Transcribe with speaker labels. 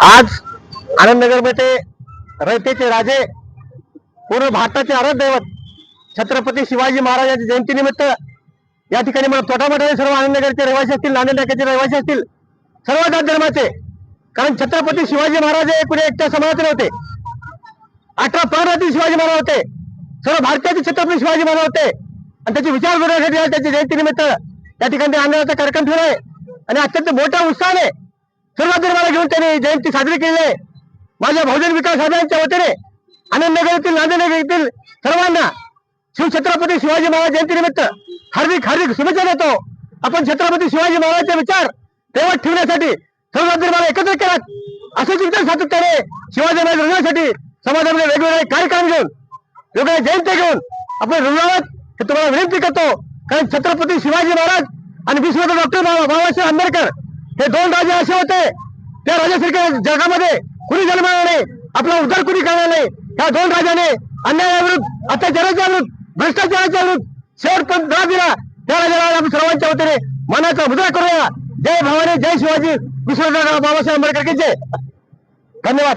Speaker 1: आज आनंदनगरमध्ये रयतेचे राजे पूर्ण भारताचे आराध्य दैवत छत्रपती शिवाजी महाराजांच्या जयंतीनिमित्त या ठिकाणी मला छोटा सर्व आनंदनगरचे रहिवासी असतील नांदेड नाक्याचे रहिवासी असतील सर्व जात धर्माचे. कारण छत्रपती शिवाजी महाराज हे कुणी एकट्या समाजाचे नव्हते अठरा प्राणातील शिवाजी महाराज होते. सर्व भारताचे छत्रपती शिवाजी महाराज होते. आणि त्याचे विचार करण्यासाठी आज त्याच्या जयंतीनिमित्त या ठिकाणी आनंदाचा कार्यक्रम ठेवला आहे. आणि अत्यंत मोठ्या उत्साहाने सर्व धर्माला घेऊन त्यांनी जयंती साजरी केली आहे. माझ्या बहुजन विकास आघाडीच्या वतीने आनंदनगर येथील नांदेडनगर येथील सर्वांना शिवछत्रपती शिवाजी महाराज जयंतीनिमित्त हार्दिक हार्दिक शुभेच्छा देतो. आपण छत्रपती शिवाजी महाराजांचे विचार तेव्हा ठेवण्यासाठी सर्व धर्माला एकत्र केलात असेच चिंतन सातत्याने शिवाजी महाराज रुग्णासाठी समाजामध्ये वेगवेगळे कार्यक्रम घेऊन वेगवेगळ्या जयंती घेऊन आपण रुग्णालयात हे तुम्हाला विनंती करतो. कारण छत्रपती शिवाजी महाराज आणि विश्वनाथ डॉक्टर बाबासाहेब आंबेडकर हे दोन राजे असे होते. त्या राजासारख्या जगामध्ये कुणी जन्माला नाही आपला उद्धार कुणी करणार नाही. त्या दोन राजाने अन्यायाविरुद्ध अत्याचाराच्या विरुद्ध भ्रष्टाचाराच्या विरुद्ध शेवटपर्यंत धडा दिला. त्या राजाला आपण सर्वांच्या वतीने मनाचा उद्धार करूया. जय भवानी जय शिवाजी. विश्वनाथ बाबासाहेब आंबेडकर धन्यवाद.